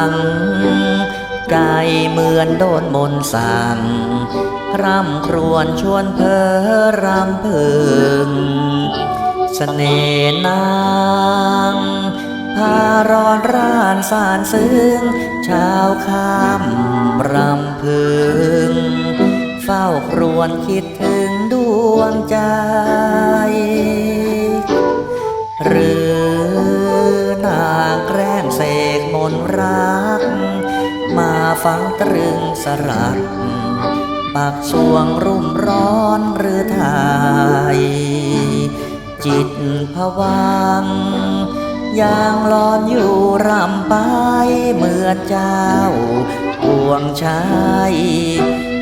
ลัง ใจเหมือนโดนมนสั่ง ร่ำครวญชวนเพ้อรำพึงสเสน่นางพาร้อนร้านสารซึ้งชาวข้าค่รำพึง เฝ้าครวญคิดถึง นรัก มาฟังตรึงสลักปักสวงรุ่มร้อนหรือไทยจิตผวังยังลอนอยู่รำไปเมื่อเจ้าพวงชาย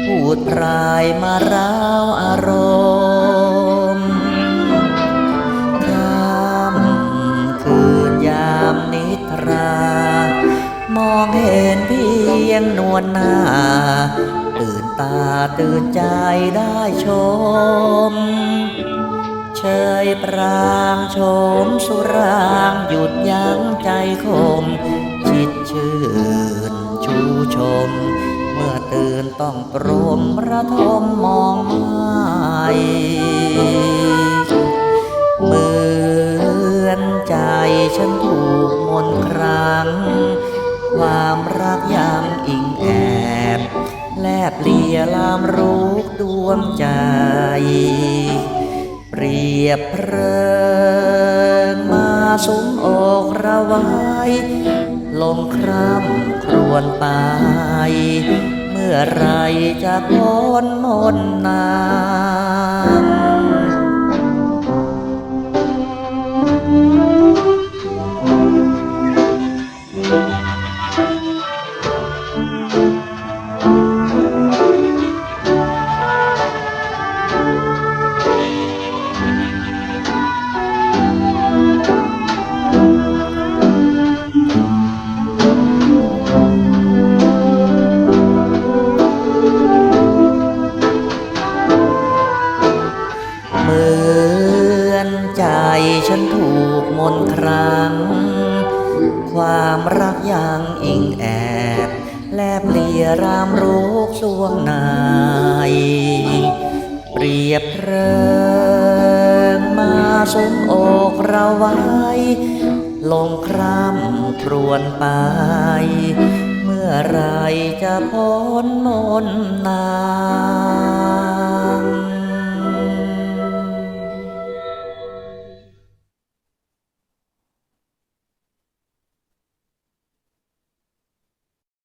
พูดพรายมาร้าวอารมณ์ เพียงนวลหน้า ตื่นตาตื่นใจได้ชม เชยปรางชมสุรางหยุดยั้งใจคม ชิดชื่นชูชม เมื่อตื่นต้องตรมระทมมองไม่เหมือนใจฉันถูกมนต์ครั้ง ความรักยังอิงแอบ แลบเลียลามรูกดวงใจ เปรียบเพลิงมาสุมอกระไว้ลงคร่ำครวญไป เมื่อไรจะพ้นมนนา อนใจฉันถูกมนต์ครั้ง ความรักยังอิงแอบ แลบเลียรามรูกสวงนาย เปรียบเพลิงมาสมอกเราไว้ ลงคร่ำครวญไป เมื่อไรจะพ้นมนต์นา